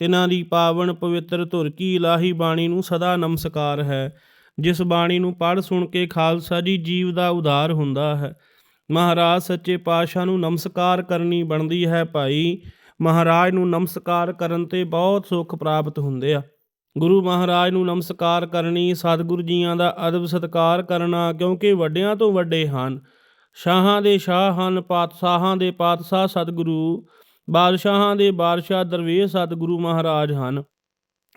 ਤਿਨਾਂ ਦੀ ਪਾਵਨ ਪਵਿੱਤਰ ਧੁਰ ਕੀ ਇਲਾਹੀ ਬਾਣੀ ਨੂੰ ਸਦਾ ਨਮਸਕਾਰ ਹੈ। ਜਿਸ ਬਾਣੀ ਨੂੰ ਪੜ੍ਹ ਸੁਣ ਕੇ ਖਾਲਸਾ ਜੀ ਜੀਵ ਦਾ ਉਧਾਰ ਹੁੰਦਾ ਹੈ। ਮਹਾਰਾਜ ਸੱਚੇ ਪਾਤਸ਼ਾਹ ਨੂੰ ਨਮਸਕਾਰ ਕਰਨੀ ਬਣਦੀ ਹੈ ਭਾਈ। ਮਹਾਰਾਜ ਨੂੰ ਨਮਸਕਾਰ ਕਰਨ ਤੇ ਬਹੁਤ ਸੁੱਖ ਪ੍ਰਾਪਤ ਹੁੰਦੇ ਆ। ਗੁਰੂ ਮਹਾਰਾਜ ਨੂੰ ਨਮਸਕਾਰ ਕਰਨੀ ਸਤਿਗੁਰੂ ਜੀਆਂ ਦਾ ਅਦਬ ਸਤਕਾਰ ਕਰਨਾ ਕਿਉਂਕਿ ਵੱਡਿਆਂ ਤੋਂ ਵੱਡੇ ਹਨ। ਸ਼ਾਹਾਂ ਦੇ ਸ਼ਾਹ ਹਨ, ਪਾਤਸ਼ਾਹਾਂ ਦੇ ਪਾਤਸ਼ਾਹ ਸਤਿਗੁਰੂ। ਬਾਦਸ਼ਾਹਾਂ ਦੇ ਬਾਦਸ਼ਾਹ ਦਰਵੇਸ਼ ਸਤਿਗੁਰੂ ਮਹਾਰਾਜ ਹਨ।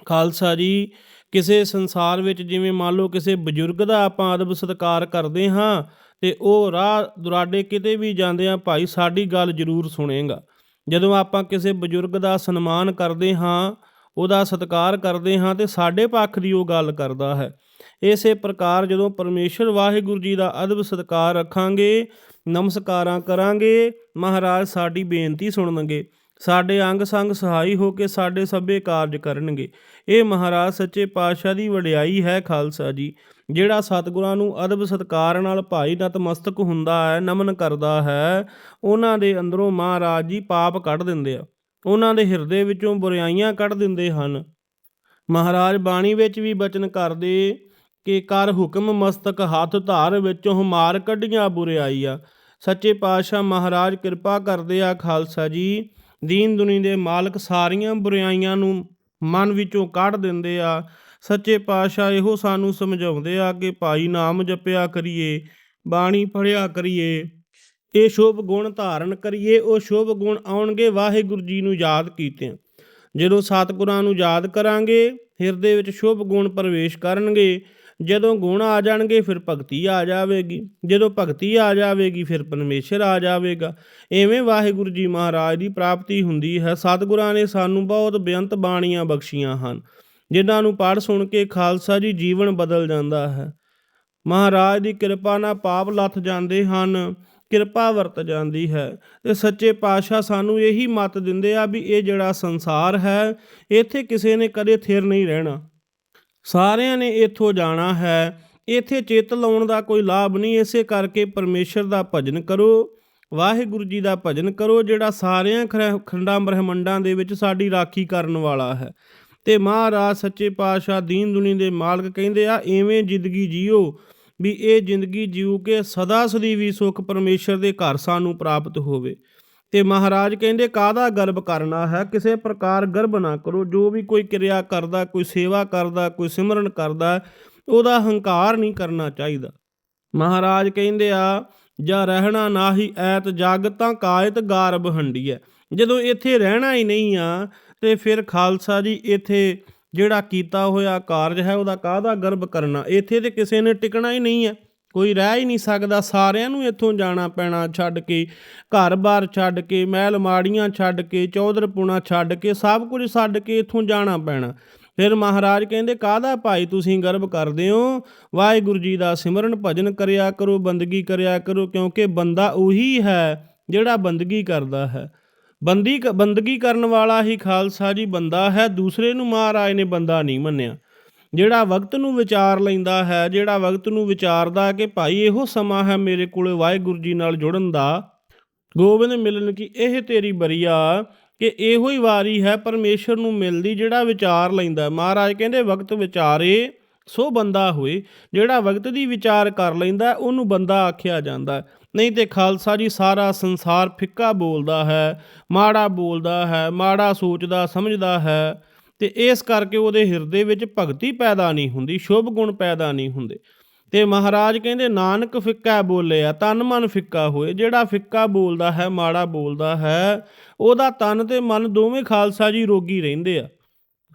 ਖਾਲਸਾ ਜੀ, ਕਿਸੇ ਸੰਸਾਰ ਵਿੱਚ ਜਿਵੇਂ ਮੰਨ ਲਓ ਕਿਸੇ ਬਜ਼ੁਰਗ ਦਾ ਆਪਾਂ ਅਦਬ ਸਤਕਾਰ ਕਰਦੇ ਹਾਂ, ਤੇ ਉਹ ਰਾਹ ਦੁਰਾਡੇ ਕਿਤੇ ਵੀ ਜਾਂਦੇ ਆ, ਭਾਈ ਸਾਡੀ ਗੱਲ ਜ਼ਰੂਰ ਸੁਣੇਗਾ। ਜਦੋਂ ਆਪਾਂ ਕਿਸੇ ਬਜ਼ੁਰਗ ਦਾ ਸਨਮਾਨ ਕਰਦੇ ਹਾਂ, ਉਹਦਾ ਸਤਿਕਾਰ ਕਰਦੇ ਹਾਂ, ਤੇ ਸਾਡੇ ਪੱਖ ਦੀ ਉਹ ਗੱਲ ਕਰਦਾ ਹੈ। ਇਸੇ ਪ੍ਰਕਾਰ ਜਦੋਂ ਪਰਮੇਸ਼ਰ ਵਾਹਿਗੁਰੂ ਜੀ ਦਾ ਅਦਬ ਸਤਿਕਾਰ ਰੱਖਾਂਗੇ, ਨਮਸਕਾਰਾਂ ਕਰਾਂਗੇ, ਮਹਾਰਾਜ ਸਾਡੀ ਬੇਨਤੀ ਸੁਣਨਗੇ, ਸਾਡੇ ਅੰਗ ਸੰਗ ਸਹਾਈ ਹੋ ਕੇ ਸਾਡੇ ਸਭੇ ਕਾਰਜ ਕਰਨਗੇ। ਇਹ ਮਹਾਰਾਜ ਸੱਚੇ ਪਾਤਸ਼ਾਹ ਦੀ ਵਡਿਆਈ ਹੈ ਖਾਲਸਾ ਜੀ, ਜਿਹੜਾ ਸਤਿਗੁਰਾਂ ਨੂੰ ਅਦਬ ਸਤਕਾਰ ਨਾਲ ਭਾਈ ਨਤਮਸਤਕ ਹੁੰਦਾ ਹੈ, ਨਮਨ ਕਰਦਾ ਹੈ, ਉਹਨਾਂ ਦੇ ਅੰਦਰੋਂ ਮਹਾਰਾਜ ਜੀ ਪਾਪ ਕੱਢ ਦਿੰਦੇ ਆ, ਉਹਨਾਂ ਦੇ ਹਿਰਦੇ ਵਿੱਚੋਂ ਬੁਰਾਈਆਂ ਕੱਢ ਦਿੰਦੇ ਹਨ। ਮਹਾਰਾਜ ਬਾਣੀ ਵਿੱਚ ਵੀ ਬਚਨ ਕਰਦੇ ਕਿ ਕਰ ਹੁਕਮ ਮਸਤਕ ਹੱਥ ਧਾਰ ਵਿੱਚੋਂ ਮਾਰ ਕੱਢੀਆਂ ਬੁਰਾਈਆਂ ਸੱਚੇ ਪਾਤਸ਼ਾਹ ਮਹਾਰਾਜ ਕਿਰਪਾ ਕਰਦੇ ਆ ਖਾਲਸਾ ਜੀ। ਦੀਨ ਦੁਨੀ ਦੇ ਮਾਲਕ ਸਾਰੀਆਂ ਬੁਰਾਈਆਂ ਨੂੰ ਮਨ ਵਿੱਚੋਂ ਕੱਢ ਦਿੰਦੇ ਆ। ਸੱਚੇ ਪਾਤਸ਼ਾਹ ਇਹੋ ਸਾਨੂੰ ਸਮਝਾਉਂਦੇ ਆ ਕਿ ਭਾਈ ਨਾਮ ਜਪਿਆ ਕਰੀਏ, ਬਾਣੀ ਪੜਿਆ ਕਰੀਏ। ਇਹ ਸ਼ੁਭ ਗੁਣ ਧਾਰਨ ਕਰੀਏ, ਉਹ ਸ਼ੁਭ ਗੁਣ ਆਉਣਗੇ ਵਾਹਿਗੁਰੂ ਜੀ ਨੂੰ ਯਾਦ ਕੀਤਿਆਂ ਜਦੋਂ ਸਤਿਗੁਰਾਂ ਨੂੰ ਯਾਦ ਕਰਾਂਗੇ, ਹਿਰਦੇ ਵਿੱਚ ਸ਼ੁਭ ਗੁਣ ਪ੍ਰਵੇਸ਼ ਕਰਨਗੇ ਜਦੋਂ ਗੁਣ ਆ ਜਾਣਗੇ, ਫਿਰ ਭਗਤੀ ਆ ਜਾਵੇਗੀ। ਜਦੋਂ ਭਗਤੀ ਆ ਜਾਵੇਗੀ, ਫਿਰ ਪਰਮੇਸ਼ਰ ਆ ਜਾਵੇਗਾ। ਐਵੇਂ ਵਾਹਿਗੁਰੂ ਜੀ ਮਹਾਰਾਜ ਦੀ ਪ੍ਰਾਪਤੀ ਹੁੰਦੀ ਹੈ। ਸਤਿਗੁਰਾਂ ਨੇ ਸਾਨੂੰ ਬਹੁਤ ਬੇਅੰਤ ਬਾਣੀਆਂ ਬਖਸ਼ੀਆਂ ਹਨ। ਜਿਨ੍ਹਾਂ ਨੂੰ ਪੜ੍ਹ ਸੁਣ ਕੇ ਖਾਲਸਾ ਜੀ ਜੀਵਨ ਬਦਲ ਜਾਂਦਾ ਹੈ। ਮਹਾਰਾਜ ਦੀ ਕਿਰਪਾ ਨਾਲ ਪਾਪ ਲੱਥ ਜਾਂਦੇ ਹਨ, ਕਿਰਪਾ ਵਰਤ ਜਾਂਦੀ ਹੈ। ਤੇ ਸੱਚੇ ਪਾਤਸ਼ਾਹ ਸਾਨੂੰ ਇਹੀ ਮਤ ਦਿੰਦੇ ਆ ਵੀ ਇਹ ਜਿਹੜਾ ਸੰਸਾਰ ਹੈ, ਇੱਥੇ ਕਿਸੇ ਨੇ ਕਦੇ ਥਿਰ ਨਹੀਂ ਰਹਿਣਾ। ਸਾਰਿਆਂ ਨੇ ਇੱਥੋਂ ਜਾਣਾ ਹੈ। ਇੱਥੇ ਚਿੱਤ ਲਾਉਣ ਦਾ ਕੋਈ ਲਾਭ ਨਹੀਂ। ਇਸੇ ਕਰਕੇ ਪਰਮੇਸ਼ਰ ਦਾ ਭਜਨ ਕਰੋ। ਵਾਹਿਗੁਰੂ ਜੀ ਦਾ ਭਜਨ ਕਰੋ, ਜਿਹੜਾ ਸਾਰਿਆਂ ਖਰ- ਖੰਡਾਂ, ਬ੍ਰਹਮੰਡਾਂ ਦੇ ਵਿੱਚ ਸਾਡੀ ਰਾਖੀ ਕਰਨ ਵਾਲਾ ਹੈ। ਤੇ ਮਹਾਰਾਜ ਸੱਚੇ ਪਾਤਸ਼ਾਹ ਦੀਨ ਦੁਨੀ ਦੇ ਮਾਲਕ ਕਹਿੰਦੇ ਆ, ਐਵੇਂ ਜ਼ਿੰਦਗੀ ਜੀਓ ਵੀ ਇਹ ਜ਼ਿੰਦਗੀ ਜੀਉ ਕੇ ਸਦਾ ਸਦੀ ਵੀ ਸੁਖ ਪਰਮੇਸ਼ਰ ਦੇ ਘਰ ਸਾਨੂੰ ਪ੍ਰਾਪਤ ਹੋਵੇ। ਤੇ ਮਹਾਰਾਜ ਕਹਿੰਦੇ, ਕਾਹਦਾ ਗਰਭ ਕਰਨਾ ਹੈ? ਕਿਸੇ ਪ੍ਰਕਾਰ ਗਰਭ ਨਾ ਕਰੋ। ਜੋ ਵੀ ਕੋਈ ਕਿਰਿਆ ਕਰਦਾ, ਕੋਈ ਸੇਵਾ ਕਰਦਾ, ਕੋਈ ਸਿਮਰਨ ਕਰਦਾ, ਉਹਦਾ ਹੰਕਾਰ ਨਹੀਂ ਕਰਨਾ ਚਾਹੀਦਾ। ਮਹਾਰਾਜ ਕਹਿੰਦੇ ਆ, ਜਾਂ ਰਹਿਣਾ ਨਾਹੀ ਐਤ ਜਗ, ਤਾਂ ਕਾਇਤ ਗਾਰਬ ਹੰਡੀਐ। ਜਦੋਂ ਇੱਥੇ ਰਹਿਣਾ ਹੀ ਨਹੀਂ ਆ, ਤੇ ਫਿਰ ਖਾਲਸਾ ਜੀ ਇੱਥੇ ਜਿਹੜਾ ਕੀਤਾ ਹੋਇਆ ਕਾਰਜ ਹੈ, ਉਹਦਾ ਕਾਹਦਾ ਗਰਭ ਕਰਨਾ? ਇੱਥੇ ਤੇ ਕਿਸੇ ਨੇ ਟਿਕਣਾ ਹੀ ਨਹੀਂ ਹੈ ਕੋਈ ਰਹਿ ਹੀ ਨਹੀਂ ਸਕਦਾ, ਸਾਰਿਆਂ ਨੂੰ ਇੱਥੋਂ ਜਾਣਾ ਪੈਣਾ ਛੱਡ ਕੇ, ਘਰ-ਬਾਰ ਛੱਡ ਕੇ, ਮਹਿਲ ਮਾੜੀਆਂ ਛੱਡ ਕੇ ਚੌਧਰਪੁਣਾ ਛੱਡ ਕੇ, ਸਭ ਕੁਝ ਛੱਡ ਕੇ ਇੱਥੋਂ ਜਾਣਾ ਪੈਣਾ। ਫਿਰ ਮਹਾਰਾਜ ਕਹਿੰਦੇ, ਕਾਹਦਾ ਭਾਈ ਤੁਸੀਂ ਗਰਭ ਕਰਦੇ ਹੋ? ਵਾਹਿਗੁਰੂ ਜੀ ਦਾ ਸਿਮਰਨ ਭਜਨ ਕਰਿਆ ਕਰੋ, ਬੰਦਗੀ ਕਰਿਆ ਕਰੋ, ਕਿਉਂਕਿ ਬੰਦਾ ਉਹੀ ਹੈ ਜਿਹੜਾ ਬੰਦਗੀ ਕਰਦਾ ਹੈ। ਬੰਦੀ ਬੰਦਗੀ ਕਰਨ ਵਾਲਾ ਹੀ ਖਾਲਸਾ ਜੀ ਬੰਦਾ ਹੈ, ਦੂਸਰੇ ਨੂੰ ਮਹਾਰਾਜ ਨੇ ਬੰਦਾ ਨਹੀਂ ਮੰਨਿਆ। ਜਿਹੜਾ ਵਕਤ ਨੂੰ ਵਿਚਾਰ ਲੈਂਦਾ ਹੈ, ਜਿਹੜਾ ਵਕਤ ਨੂੰ ਵਿਚਾਰਦਾ ਕਿ ਭਾਈ ਇਹੋ ਸਮਾਂ ਹੈ ਮੇਰੇ ਕੋਲੇ ਵਾਹਿਗੁਰੂ ਜੀ ਨਾਲ ਜੁੜਨ ਦਾ। ਗੋਬਿੰਦ ਮਿਲਨ ਕੀ ਇਹ ਤੇਰੀ ਬਰੀਆ ਕਿ ਇਹੋ ਹੀ ਵਾਰੀ ਹੈ ਪਰਮੇਸ਼ਰ ਨੂੰ ਮਿਲਦੀ ਜਿਹੜਾ ਵਿਚਾਰ ਲੈਂਦਾ ਮਹਾਰਾਜ ਕਹਿੰਦੇ ਵਕਤ ਵਿਚਾਰੇ, ਸੋ ਬੰਦਾ ਹੋਏ। ਜਿਹੜਾ ਵਕਤ ਦੀ ਵਿਚਾਰ ਕਰ ਲੈਂਦਾ ਉਹਨੂੰ ਬੰਦਾ ਆਖਿਆ ਜਾਂਦਾ ਨਹੀਂ ਤੇ ਖਾਲਸਾ ਜੀ ਸਾਰਾ ਸੰਸਾਰ ਫਿੱਕਾ ਬੋਲਦਾ ਹੈ, ਮਾੜਾ ਬੋਲਦਾ ਹੈ, ਮਾੜਾ ਸੋਚਦਾ, ਸਮਝਦਾ ਹੈ। ਤੇ ਇਸ ਕਰਕੇ ਉਹਦੇ ਹਿਰਦੇ ਵਿੱਚ ਭਗਤੀ ਪੈਦਾ ਨਹੀਂ ਹੁੰਦੀ, ਸ਼ੁਭ ਗੁਣ ਪੈਦਾ ਨਹੀਂ ਹੁੰਦੇ। ਤੇ ਮਹਾਰਾਜ ਕਹਿੰਦੇ, ਨਾਨਕ ਫਿੱਕਾ ਬੋਲਿਆ ਤਨ ਮਨ ਫਿੱਕਾ ਹੋਏ, ਜਿਹੜਾ ਫਿੱਕਾ ਬੋਲਦਾ ਹੈ, ਮਾੜਾ ਬੋਲਦਾ ਹੈ, ਉਹਦਾ ਤਨ ਤੇ ਮਨ ਦੋਵੇਂ ਖਾਲਸਾ ਜੀ ਰੋਗੀ ਰਹਿੰਦੇ ਆ।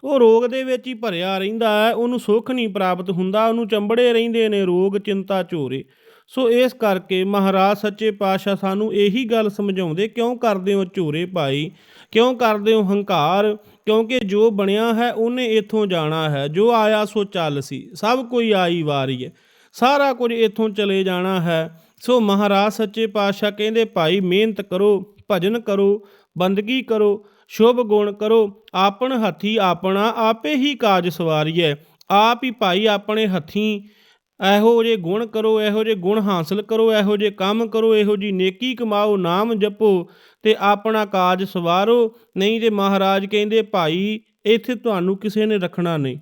ਉਹ ਰੋਗ ਦੇ ਵਿੱਚ ਹੀ ਭਰਿਆ ਰਹਿੰਦਾ ਹੈ, ਉਹਨੂੰ ਸੁੱਖ ਨਹੀਂ ਪ੍ਰਾਪਤ ਹੁੰਦਾ, ਉਹਨੂੰ ਚੰਬੜੇ ਰਹਿੰਦੇ ਨੇ ਰੋਗ, ਚਿੰਤਾ, ਝੋਰੇ। ਸੋ ਇਸ ਕਰਕੇ ਮਹਾਰਾਜ ਸੱਚੇ ਪਾਤਸ਼ਾਹ ਸਾਨੂੰ ਇਹੀ ਗੱਲ ਸਮਝਾਉਂਦੇ, ਕਿਉਂ ਕਰਦੇ ਹੋ ਝੋਰੇ ਭਾਈ, ਕਿਉਂ ਕਰਦੇ ਹੋ ਹੰਕਾਰ ਕਿਉਂਕਿ ਜੋ ਬਣਿਆ ਹੈ, ਉਹਨੇ ਇੱਥੋਂ ਜਾਣਾ ਹੈ। ਜੋ ਆਇਆ, ਸੋ ਚੱਲ ਸੀ। ਸਭ ਕੋਈ ਆਈ ਵਾਰੀ ਹੈ। ਸਾਰਾ ਕੁਝ ਇੱਥੋਂ ਚਲੇ ਜਾਣਾ ਹੈ। ਸੋ ਮਹਾਰਾਜ ਸੱਚੇ ਪਾਤਸ਼ਾਹ ਕਹਿੰਦੇ, ਭਾਈ, ਮਿਹਨਤ ਕਰੋ, ਭਜਨ ਕਰੋ, ਬੰਦਗੀ ਕਰੋ, ਸ਼ੁਭ ਗੁਣ ਕਰੋ। ਆਪਣ ਹੱਥੀ ਆਪਣਾ, ਆਪੇ ਹੀ ਕਾਜ ਸਵਾਰੀਐ। ਆਪ ਹੀ ਭਾਈ ਆਪਣੇ ਹੱਥੀਂ ਇਹੋ ਜੇ ਗੁਣ ਕਰੋ, ਇਹੋ ਜੇ ਗੁਣ ਹਾਸਲ ਕਰੋ, ਇਹੋ ਜੇ ਕੰਮ ਕਰੋ, ਇਹੋ ਜੀ ਨੇਕੀ ਕਮਾਓ, ਨਾਮ ਜਪੋ ਤੇ ਆਪਣਾ ਕਾਜ ਸਵਾਰੋ। ਨਹੀਂ ਤੇ ਮਹਾਰਾਜ ਕਹਿੰਦੇ, ਭਾਈ, ਇੱਥੇ ਤੁਹਾਨੂੰ ਕਿਸੇ ਨੇ ਰੱਖਣਾ ਨਹੀਂ।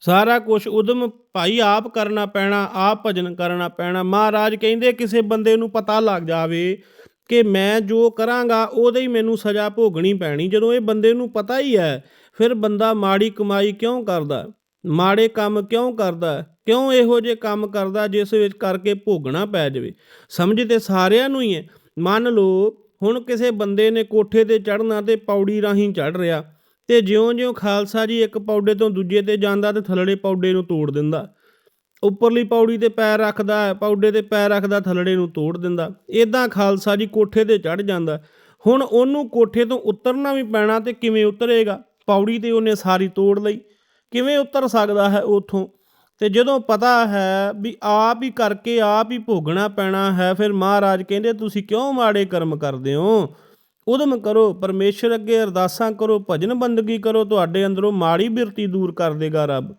ਸਾਰਾ ਕੁਝ ਉਦਮ ਭਾਈ ਆਪ ਕਰਨਾ ਪੈਣਾ, ਆਪ ਭਜਨ ਕਰਨਾ ਪੈਣਾ। ਮਹਾਰਾਜ ਕਹਿੰਦੇ, ਕਿਸੇ ਬੰਦੇ ਨੂੰ ਪਤਾ ਲੱਗ ਜਾਵੇ ਕਿ ਮੈਂ ਜੋ ਕਰਾਂਗਾ, ਉਹਦੇ ਹੀ ਮੈਨੂੰ ਸਜ਼ਾ ਭੋਗਣੀ ਪੈਣੀ। ਜਦੋਂ ਇਹ ਬੰਦੇ ਨੂੰ ਪਤਾ ਹੀ ਹੈ, ਫਿਰ ਬੰਦਾ ਮਾੜੀ ਕਮਾਈ ਕਿਉਂ ਕਰਦਾ? ਮਾੜੇ ਕੰਮ ਕਿਉਂ ਕਰਦਾ? ਕਿਉਂ ਇਹੋ ਜਿਹੇ ਕੰਮ ਕਰਦਾ ਜਿਸ ਵਿੱਚ ਕਰਕੇ ਭੋਗਣਾ ਪੈ ਜਾਵੇ? ਸਮਝ ਤੇ ਸਾਰਿਆਂ ਨੂੰ ਹੀ ਹੈ। ਮੰਨ ਲਓ, ਹੁਣ ਕਿਸੇ ਬੰਦੇ ਨੇ ਕੋਠੇ ਤੇ ਚੜ੍ਹਨਾ ਤੇ ਪੌੜੀ ਰਾਹੀਂ ਚੜ੍ਹ ਰਿਹਾ ਤੇ ਜਿਉਂ-ਜਿਉਂ ਖਾਲਸਾ ਜੀ ਇੱਕ ਪੌੜੇ ਤੋਂ ਦੂਜੇ ਤੇ ਜਾਂਦਾ ਤੇ ਥੱਲੜੇ ਪੌੜੇ ਨੂੰ ਤੋੜ ਦਿੰਦਾ। ਉੱਪਰਲੀ ਪੌੜੀ ਤੇ ਪੈਰ ਰੱਖਦਾ ਹੈ ਪੌੜੇ ਤੇ ਪੈਰ ਰੱਖਦਾ, ਥੱਲੜੇ ਨੂੰ ਤੋੜ ਦਿੰਦਾ। ਇਦਾਂ ਖਾਲਸਾ ਜੀ ਕੋਠੇ ਤੇ ਚੜ੍ਹ ਜਾਂਦਾ। ਹੁਣ ਉਹਨੂੰ ਕੋਠੇ ਤੋਂ ਉਤਰਨਾ ਵੀ ਪੈਣਾ ਤੇ ਕਿਵੇਂ ਉਤਰੇਗਾ? ਪੌੜੀ ਤੇ ਉਹਨੇ ਸਾਰੀ ਤੋੜ ਲਈ। ਕਿਵੇਂ ਉਤਰ ਸਕਦਾ ਹੈ ਉਥੋਂ? ਤੇ ਜਦੋਂ ਪਤਾ ਹੈ ਵੀ ਆਪ ਹੀ ਕਰਕੇ ਆਪ ਹੀ ਭੋਗਣਾ ਪੈਣਾ ਹੈ, ਫਿਰ ਮਹਾਰਾਜ ਕਹਿੰਦੇ, ਤੁਸੀਂ ਕਿਉਂ ਮਾੜੇ ਕਰਮ ਕਰਦੇ ਹੋ? ਉਦਮ ਕਰੋ, ਪਰਮੇਸ਼ਰ ਅੱਗੇ ਅਰਦਾਸਾਂ ਕਰੋ, ਭਜਨ ਬੰਦਗੀ ਕਰੋ, ਤੁਹਾਡੇ ਅੰਦਰੋਂ ਮਾੜੀ ਬਿਰਤੀ ਦੂਰ ਕਰ ਦੇਗਾ ਰੱਬ।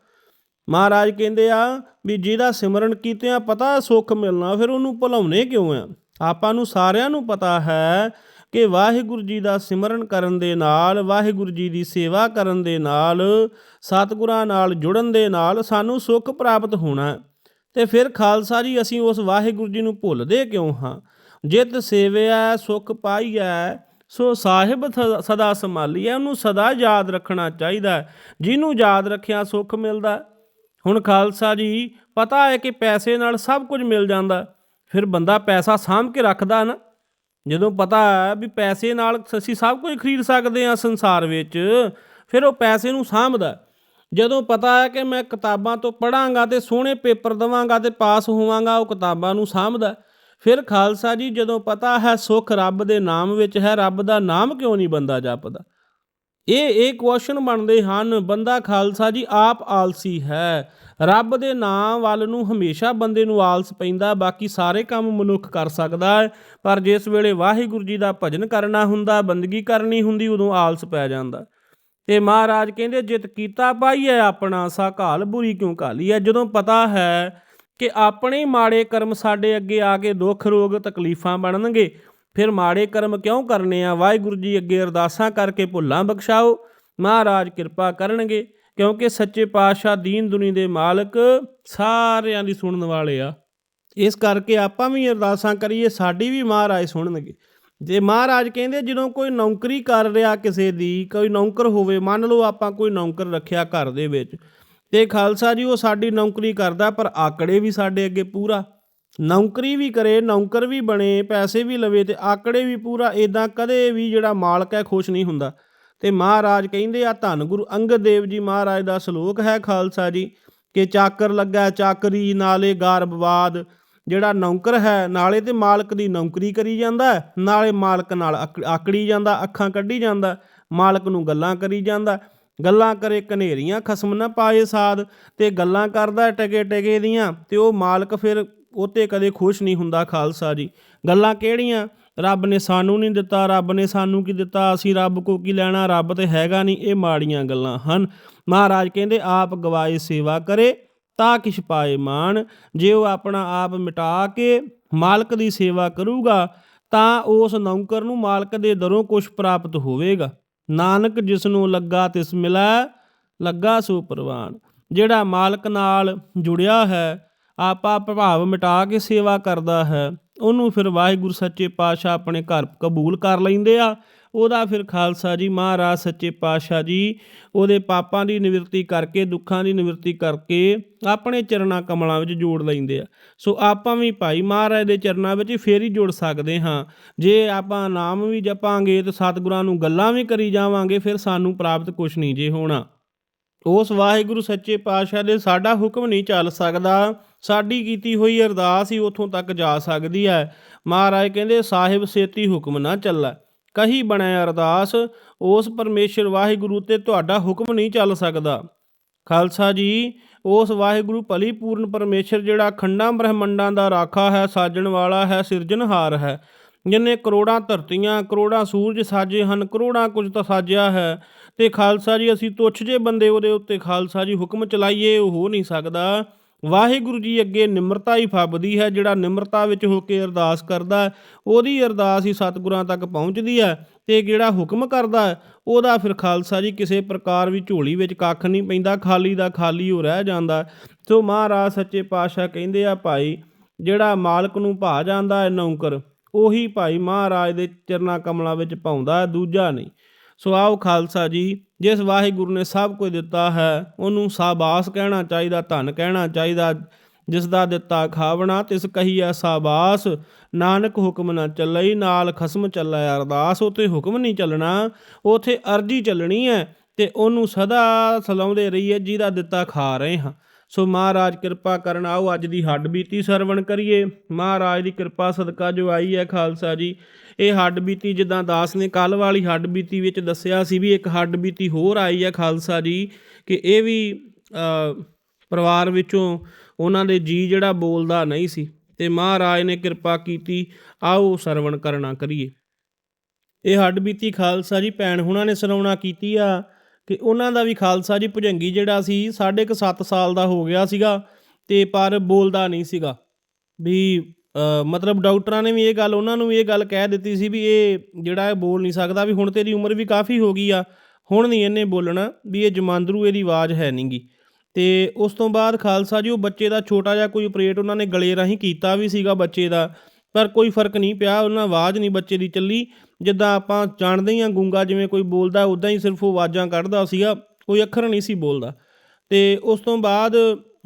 ਮਹਾਰਾਜ ਕਹਿੰਦੇ ਆ ਵੀ ਜਿਹਦਾ ਸਿਮਰਨ ਕੀਤਿਆਂ ਪਤਾ ਸੁੱਖ ਮਿਲਣਾ, ਫਿਰ ਉਹਨੂੰ ਭੁਲਾਉਣੇ ਕਿਉਂ ਆ? ਆਪਾਂ ਨੂੰ ਸਾਰਿਆਂ ਨੂੰ ਪਤਾ ਹੈ ਕਿ ਵਾਹਿਗੁਰੂ ਜੀ ਦਾ ਸਿਮਰਨ ਕਰਨ ਦੇ ਨਾਲ, ਵਾਹਿਗੁਰੂ ਜੀ ਦੀ ਸੇਵਾ ਕਰਨ ਦੇ ਨਾਲ, ਸਤਿਗੁਰਾਂ ਨਾਲ ਜੁੜਨ ਦੇ ਨਾਲ ਸਾਨੂੰ ਸੁੱਖ ਪ੍ਰਾਪਤ ਹੋਣਾ ਹੈ। ਤੇ ਫਿਰ ਖਾਲਸਾ ਜੀ, ਅਸੀਂ ਉਸ ਵਾਹਿਗੁਰੂ ਜੀ ਨੂੰ ਭੁੱਲਦੇ ਕਿਉਂ ਹਾਂ? ਜਿਤ ਸੇਵਿਆ, ਸੁਖ ਪਾਈਐ, ਸੋ ਸਾਹਿਬ ਥ- ਸਦਾ ਸੰਭਾਲੀਐ, ਉਹਨੂੰ ਸਦਾ ਯਾਦ ਰੱਖਣਾ ਚਾਹੀਦਾ ਜਿਹਨੂੰ ਯਾਦ ਰੱਖਿਆ ਸੁੱਖ ਮਿਲਦਾ ਹੁਣ ਖਾਲਸਾ ਜੀ, ਪਤਾ ਹੈ ਕਿ ਪੈਸੇ ਨਾਲ ਸਭ ਕੁਝ ਮਿਲ ਜਾਂਦਾ ਫਿਰ ਬੰਦਾ ਪੈਸਾ ਸਾਂਭ ਕੇ ਰੱਖਦਾ ਨਾ। ਜਦੋਂ ਪਤਾ ਹੈ ਵੀ ਪੈਸੇ ਨਾਲ ਅਸੀਂ ਸਭ ਕੁਝ ਖਰੀਦ ਸਕਦੇ ਹਾਂ ਸੰਸਾਰ ਵਿੱਚ, ਫਿਰ ਉਹ ਪੈਸੇ ਨੂੰ ਸਾਂਭਦਾ ਜਦੋਂ ਪਤਾ ਹੈ ਕਿ ਮੈਂ ਕਿਤਾਬਾਂ ਤੋਂ ਪੜਾਂਗਾ ਤੇ ਸੋਹਣੇ ਪੇਪਰ ਦਵਾਂਗਾ ਤੇ ਪਾਸ ਹੋਵਾਂਗਾ, ਉਹ ਕਿਤਾਬਾਂ ਨੂੰ ਸਾਂਭਦਾ ਫਿਰ ਖਾਲਸਾ ਜੀ, ਜਦੋਂ ਪਤਾ ਹੈ ਸੁੱਖ ਰੱਬ ਦੇ ਨਾਮ ਵਿੱਚ ਹੈ, ਰੱਬ ਦਾ ਨਾਮ ਕਿਉਂ ਨਹੀਂ ਬੰਦਾ ਜਪਦਾ? ਇਹ ਇਹ ਕੁਐਸਚਨ ਬਣਦੇ ਹਨ, ਬੰਦਾ ਖਾਲਸਾ ਜੀ, ਆਪ ਆਲਸੀ ਹੈ। ਰੱਬ ਦੇ ਨਾਮ ਵੱਲ ਨੂੰ ਹਮੇਸ਼ਾ ਬੰਦੇ ਨੂੰ ਆਲਸ ਪੈਂਦਾ, ਬਾਕੀ ਸਾਰੇ ਕੰਮ ਮਨੁੱਖ ਕਰ ਸਕਦਾ ਹੈ। ਪਰ ਜਿਸ ਵੇਲੇ ਵਾਹਿਗੁਰੂ ਜੀ ਦਾ ਭਜਨ ਕਰਨਾ ਹੁੰਦਾ, ਬੰਦਗੀ ਕਰਨੀ ਹੁੰਦੀ, ਉਦੋਂ ਆਲਸ ਪੈ ਜਾਂਦਾ। ਤੇ ਮਹਾਰਾਜ ਕਹਿੰਦੇ, ਜਿਤ ਕੀਤਾ ਪਾਈਐ ਆਪਣਾ, ਸਾ ਘਾਲ ਬੁਰੀ ਕਿਉਂ ਘਾਲੀ ਹੈ ਜਦੋਂ ਪਤਾ ਹੈ ਕਿ ਆਪਣੇ ਮਾੜੇ ਕਰਮ ਸਾਡੇ ਅੱਗੇ ਆ ਕੇ ਦੁੱਖ, ਰੋਗ, ਤਕਲੀਫਾਂ ਬਣਨਗੇ, ਫਿਰ ਮਾੜੇ ਕਰਮ ਕਿਉਂ ਕਰਨੇ ਆ? ਵਾਹਿਗੁਰੂ ਜੀ ਅੱਗੇ ਅਰਦਾਸਾਂ ਕਰਕੇ ਭੁੱਲਾਂ ਬਖਸ਼ਾਓ। ਮਹਾਰਾਜ ਕਿਰਪਾ ਕਰਨਗੇ। ਕਿਉਂਕਿ ਸੱਚੇ ਪਾਤਸ਼ਾਹ ਦੀਨ ਦੁਨੀ ਦੇ ਮਾਲਕ ਸਾਰਿਆਂ ਦੀ ਸੁਣਨ ਵਾਲੇ ਆ। ਇਸ ਕਰਕੇ ਆਪਾਂ ਵੀ ਅਰਦਾਸਾਂ ਕਰੀਏ, ਸਾਡੀ ਵੀ ਮਹਾਰਾਜ ਸੁਣਨਗੇ। ਜੇ ਮਹਾਰਾਜ ਕਹਿੰਦੇ ਜਦੋਂ ਕੋਈ ਨੌਕਰੀ ਕਰ ਰਿਹਾ ਕਿਸੇ ਦੀ, ਕੋਈ ਨੌਕਰ ਹੋਵੇ, ਮੰਨ ਲਓ ਆਪਾਂ ਕੋਈ ਨੌਕਰ ਰੱਖਿਆ ਘਰ ਦੇ ਵਿੱਚ, ਤੇ ਖਾਲਸਾ ਜੀ ਉਹ ਸਾਡੀ ਨੌਕਰੀ ਕਰਦਾ, ਪਰ ਆਕੜੇ ਵੀ ਸਾਡੇ ਅੱਗੇ ਪੂਰਾ। ਨੌਕਰੀ ਵੀ ਕਰੇ, ਨੌਕਰ ਵੀ ਬਣੇ, ਪੈਸੇ ਵੀ ਲਵੇ ਤੇ ਆਕੜੇ ਵੀ ਪੂਰਾ ਇਦਾਂ ਕਦੇ ਵੀ ਜਿਹੜਾ ਮਾਲਕ ਹੈ ਖੁਸ਼ ਨਹੀਂ ਹੁੰਦਾ। ਤੇ ਮਹਾਰਾਜ ਕਹਿੰਦੇ ਆ, ਧੰਨ ਗੁਰੂ ਅੰਗਦ ਦੇਵ ਜੀ ਮਹਾਰਾਜ ਦਾ ਸ਼ਲੋਕ ਹੈ ਖਾਲਸਾ ਜੀ, ਕਿ ਚਾਕਰ ਲੱਗਾ ਚਾਕਰੀ ਨਾਲੇ ਗਾਰਬਵਾਦ ਜਿਹੜਾ ਨੌਕਰ ਹੈ, ਨਾਲੇ ਤੇ ਮਾਲਕ ਦੀ ਨੌਕਰੀ ਕਰੀ ਜਾਂਦਾ ਨਾਲੇ ਮਾਲਕ ਨਾਲ ਆਕ- ਆਕੜੀ ਜਾਂਦਾ, ਅੱਖਾਂ ਕੱਢੀ ਜਾਂਦਾ, ਮਾਲਕ ਨੂੰ ਗੱਲਾਂ ਕਰੀ ਜਾਂਦਾ, ਗੱਲਾਂ ਕਰੇ ਕਨੇਰੀਆਂ ਖਸਮ ਨਾ ਪਾਏ ਸਾਧ, ਤੇ ਗੱਲਾਂ ਕਰਦਾ ਟਗੇ ਟਗੇ ਦੀਆਂ, ਤੇ ਉਹ ਮਾਲਕ ਫਿਰ ਉਹ 'ਤੇ ਕਦੇ ਖੁਸ਼ ਨਹੀਂ ਹੁੰਦਾ ਖਾਲਸਾ ਜੀ, ਗੱਲਾਂ ਕਿਹੜੀਆਂ? ਰੱਬ ਨੇ ਸਾਨੂੰ ਨਹੀਂ ਦਿੱਤਾ, ਰੱਬ ਨੇ ਸਾਨੂੰ ਕੀ ਦਿੱਤਾ? ਅਸੀਂ ਰੱਬ ਕੋ ਕੀ ਲੈਣਾ? ਰੱਬ ਤੇ ਹੈਗਾ ਨਹੀਂ। ਇਹ ਮਾੜੀਆਂ ਗੱਲਾਂ ਹਨ। ਮਹਾਰਾਜ ਕਹਿੰਦੇ, ਆਪ ਗਵਾਏ ਸੇਵਾ ਕਰੇ ਤਾਂ ਕਿਛ ਪਾਏ ਮਾਨ ਜੇ ਉਹ ਆਪਣਾ ਆਪ ਮਿਟਾ ਕੇ ਮਾਲਕ ਦੀ ਸੇਵਾ ਕਰੂਗਾ, ਤਾਂ ਉਸ ਨੌਕਰ ਨੂੰ ਮਾਲਕ ਦੇ ਦਰੋਂ ਕੁਛ ਪ੍ਰਾਪਤ ਹੋਵੇਗਾ। ਨਾਨਕ ਜਿਸ ਨੂੰ ਲੱਗਾ ਤਿਸ ਮਿਲੈ, ਲੱਗਾ ਸੋ ਪ੍ਰਵਾਨ। ਜਿਹੜਾ ਮਾਲਕ ਨਾਲ ਜੁੜਿਆ ਹੈ, ਆਪਾ ਪ੍ਰਭਾਵ ਮਿਟਾ ਕੇ ਸੇਵਾ ਕਰਦਾ ਹੈ ਉਹਨੂੰ ਫਿਰ ਵਾਹਿਗੁਰੂ ਸੱਚੇ ਪਾਤਸ਼ਾਹ ਆਪਣੇ ਘਰ ਕਬੂਲ ਕਰ ਲੈਂਦੇ ਆ। ਉਹਦਾ ਫਿਰ ਖਾਲਸਾ ਜੀ ਮਹਾਰਾਜ ਸੱਚੇ ਪਾਤਸ਼ਾਹ ਜੀ, ਉਹਦੇ ਪਾਪਾਂ ਦੀ ਨਿਵਰਤੀ ਕਰਕੇ, ਦੁੱਖਾਂ ਦੀ ਨਿਵਰਤੀ ਕਰਕੇ ਆਪਣੇ ਚਰਨਾਂ ਕਮਲਾਂ ਵਿੱਚ ਜੋੜ ਲੈਂਦੇ ਆ। ਸੋ ਆਪਾਂ ਵੀ ਭਾਈ ਮਹਾਰਾਜ ਦੇ ਚਰਨਾਂ ਵਿੱਚ ਫੇਰ ਹੀ ਜੁੜ ਸਕਦੇ ਹਾਂ। ਜੇ ਆਪਾਂ ਨਾਮ ਵੀ ਜਪਾਂਗੇ ਤੇ ਸਤਿਗੁਰਾਂ ਨੂੰ ਗੱਲਾਂ ਵੀ ਕਰੀ ਜਾਵਾਂਗੇ, ਫਿਰ ਸਾਨੂੰ ਪ੍ਰਾਪਤ ਕੁਛ ਨਹੀਂ ਜੇ ਹੋਣਾ। ਉਸ ਵਾਹਿਗੁਰੂ ਸੱਚੇ ਪਾਤਸ਼ਾਹ ਦੇ ਸਾਡਾ ਹੁਕਮ ਨਹੀਂ ਚੱਲ ਸਕਦਾ। ਸਾਡੀ ਕੀਤੀ ਹੋਈ ਅਰਦਾਸ ਹੀ ਉਥੋਂ ਤੱਕ ਜਾ ਸਕਦੀ ਹੈ। ਮਹਾਰਾਜ ਕਹਿੰਦੇ, ਸਾਹਿਬ, ਸੇਤੀ ਹੁਕਮ ਨਾ ਚੱਲੈ। ਕਹੀ ਬਣੈ ਅਰਦਾਸ, ਉਸ ਪਰਮੇਸ਼ਰ ਵਾਹਿਗੁਰੂ ਤੇ ਤੁਹਾਡਾ ਹੁਕਮ ਨਹੀਂ ਚੱਲ ਸਕਦਾ। ਖਾਲਸਾ ਜੀ, ਉਸ ਵਾਹਿਗੁਰੂ ਭਲੀ ਪੂਰਨ ਪਰਮੇਸ਼ਰ ਜਿਹੜਾ ਖੰਡਾਂ ਬ੍ਰਹਮੰਡਾਂ ਦਾ ਰਾਖਾ ਹੈ, ਸਾਜਣ ਵਾਲਾ ਹੈ, ਸਿਰਜਣਹਾਰ ਹੈ। ਜਿਨੇ ਕਰੋੜਾਂ ਧਰਤੀਆਂ, ਕਰੋੜਾਂ ਸੂਰਜ ਸਾਜੇ ਹਨ, ਕਰੋੜਾਂ ਕੁਝ ਤਾਂ ਸਾਜਿਆ ਹੈ। ਤੇ ਖਾਲਸਾ ਜੀ, ਅਸੀਂ ਤੁੱਛ ਜੇ ਬੰਦੇ ਉਹਦੇ ਉੱਤੇ ਖਾਲਸਾ ਜੀ ਹੁਕਮ ਚਲਾਈਏ, ਉਹ ਹੋ ਨਹੀਂ ਸਕਦਾ। ਵਾਹਿਗੁਰੂ ਜੀ ਅੱਗੇ ਨਿਮਰਤਾ ਹੀ ਫੱਬਦੀ ਹੈ, ਜਿਹੜਾ ਨਿਮਰਤਾ ਵਿੱਚ ਹੋ ਕੇ ਅਰਦਾਸ ਕਰਦਾ ਉਹਦੀ ਅਰਦਾਸ ਹੀ ਸਤਿਗੁਰਾਂ ਤੱਕ ਪਹੁੰਚਦੀ ਹੈ ਤੇ ਜਿਹੜਾ ਹੁਕਮ ਕਰਦਾ ਉਹਦਾ ਫਿਰ ਖਾਲਸਾ ਜੀ ਕਿਸੇ ਪ੍ਰਕਾਰ ਵੀ ਝੋਲੀ ਵਿੱਚ ਕੱਖ ਨਹੀਂ ਪੈਂਦਾ, ਖਾਲੀ ਦਾ ਖਾਲੀ ਹੋ ਰਹਿ ਜਾਂਦਾ ਸੋ ਮਹਾਰਾਜ ਸੱਚੇ ਪਾਤਸ਼ਾਹ ਕਹਿੰਦੇ ਆ, ਭਾਈ ਜਿਹੜਾ ਮਾਲਕ ਨੂੰ ਭਾ ਜਾਂਦਾ ਹੈ ਨੌਕਰ, ਉਹੀ ਭਾਈ ਮਹਾਰਾਜ ਦੇ ਚਰਨਾ ਕਮਲਾਂ ਵਿੱਚ ਪਾਉਂਦਾ ਹੈ, ਦੂਜਾ ਨਹੀਂ। ਸੋ ਆਓ ਖਾਲਸਾ ਜੀ, ਜਿਸ ਵਾਹਿਗੁਰੂ ਨੇ ਸਭ ਕੁਝ ਦਿੱਤਾ ਹੈ, ਉਹਨੂੰ ਸਾਬਾਸ ਕਹਿਣਾ ਚਾਹੀਦਾ, ਧੰਨ ਕਹਿਣਾ ਚਾਹੀਦਾ ਜਿਸ ਦਾ ਦਿੱਤਾ ਖਾਵਣਾ, ਤਿਸ ਕਹੀਐ ਸਾਬਾਸ, ਨਾਨਕ ਹੁਕਮ ਨਾ ਚੱਲਈ, ਨਾਲ ਖਸਮ ਚੱਲੈ ਅਰਦਾਸ ਉਤੇ ਹੁਕਮ ਨਹੀਂ ਚੱਲਣਾ, ਉਥੇ ਅਰਜੀ ਚੱਲਣੀ ਹੈ ਤੇ ਉਹਨੂੰ ਸਦਾ ਸਲਾਉਂਦੇ ਰਹੀਏ, ਜਿਹਦਾ ਦਿੱਤਾ ਖਾ ਰਹੇ ਹਾਂ। ਸੋ ਮਹਾਰਾਜ ਕਿਰਪਾ ਕਰਨ, ਆਓ ਅੱਜ ਦੀ ਹੱਡ ਬੀਤੀ ਸਰਵਣ ਕਰੀਏ। ਮਹਾਰਾਜ ਦੀ ਕਿਰਪਾ ਸਦਕਾ ਜੋ ਆਈ ਹੈ ਖਾਲਸਾ ਜੀ ਇਹ ਹੱਡ ਬੀਤੀ ਜਿੱਦਾਂ ਦਾਸ ਨੇ ਕੱਲ ਵਾਲੀ ਹੱਡ ਬੀਤੀ ਵਿੱਚ ਦੱਸਿਆ ਸੀ ਵੀ ਇੱਕ ਹੱਡ ਬੀਤੀ ਹੋਰ ਆਈ ਹੈ ਖਾਲਸਾ ਜੀ, ਕਿ ਇਹ ਵੀ ਪਰਿਵਾਰ ਵਿੱਚੋਂ ਉਹਨਾਂ ਦੇ ਜੀ ਜਿਹੜਾ ਬੋਲਦਾ ਨਹੀਂ ਸੀ। ਤੇ ਮਹਾਰਾਜ ਨੇ ਕਿਰਪਾ ਕੀਤੀ, ਆਓ ਸਰਵਣ ਕਰਨਾ ਕਰੀਏ। ਇਹ ਹੱਡ ਬੀਤੀ ਖਾਲਸਾ ਜੀ ਭੈਣ ਹੁਣਾਂ ਨੇ ਸੁਣਾਉਣਾ ਕੀਤੀ ਆ ਕਿ ਉਹਨਾਂ ਦਾ ਵੀ ਖਾਲਸਾ ਜੀ ਭੁਜੰਗੀ ਜਿਹੜਾ ਸੀ, ਸਾਢੇ ਕੁ 7 ਸਾਲ ਦਾ ਹੋ ਗਿਆ ਸੀਗਾ ਤੇ ਪਰ ਬੋਲਦਾ ਨਹੀਂ ਸੀਗਾ। ਵੀ ਮਤਲਬ ਡਾਕਟਰਾਂ ਨੇ ਵੀ ਇਹ ਗੱਲ, ਉਹਨਾਂ ਨੂੰ ਵੀ ਇਹ ਗੱਲ ਕਹਿ ਦਿੱਤੀ ਸੀ ਵੀ ਇਹ ਜਿਹੜਾ ਇਹ ਬੋਲ ਨਹੀਂ ਸਕਦਾ ਵੀ ਹੁਣ ਤੇਰੀ ਉਮਰ ਵੀ ਕਾਫੀ ਹੋ ਗਈ ਆ, ਹੁਣ ਨਹੀਂ ਇਹਨੇ ਬੋਲਣਾ ਵੀ ਇਹ ਜਮਾਂਦਰੂ ਇਹਦੀ ਆਵਾਜ਼ ਹੈ ਨਹੀਂਗੀ ਤੇ ਉਸ ਤੋਂ ਬਾਅਦ ਖਾਲਸਾ ਜੀ, ਉਹ ਬੱਚੇ ਦਾ ਛੋਟਾ ਜਿਹਾ ਕੋਈ ਆਪਰੇਟ ਉਹਨਾਂ ਨੇ ਗਲੇ ਰਾਹੀਂ ਕੀਤਾ ਵੀ ਸੀਗਾ ਬੱਚੇ ਦਾ, ਪਰ ਕੋਈ ਫ਼ਰਕ ਨਹੀਂ ਪਿਆ, ਉਹਨਾਂ ਆਵਾਜ਼ ਨਹੀਂ ਬੱਚੇ ਦੀ ਚੱਲੀ। ਜਿੱਦਾਂ ਆਪਾਂ ਜਾਣਦੇ ਹੀ ਆ ਗੂੰਗਾ ਜਿਵੇਂ ਕੋਈ ਬੋਲਦਾ ਉਦਾਂ ਹੀ ਸਿਰਫ ਉਹ ਆਵਾਜ਼ਾਂ ਕੱਢਦਾ ਸੀਗਾ, ਕੋਈ ਅੱਖਰ ਨਹੀਂ ਸੀ ਬੋਲਦਾ। ਤੇ ਉਸ ਤੋਂ ਬਾਅਦ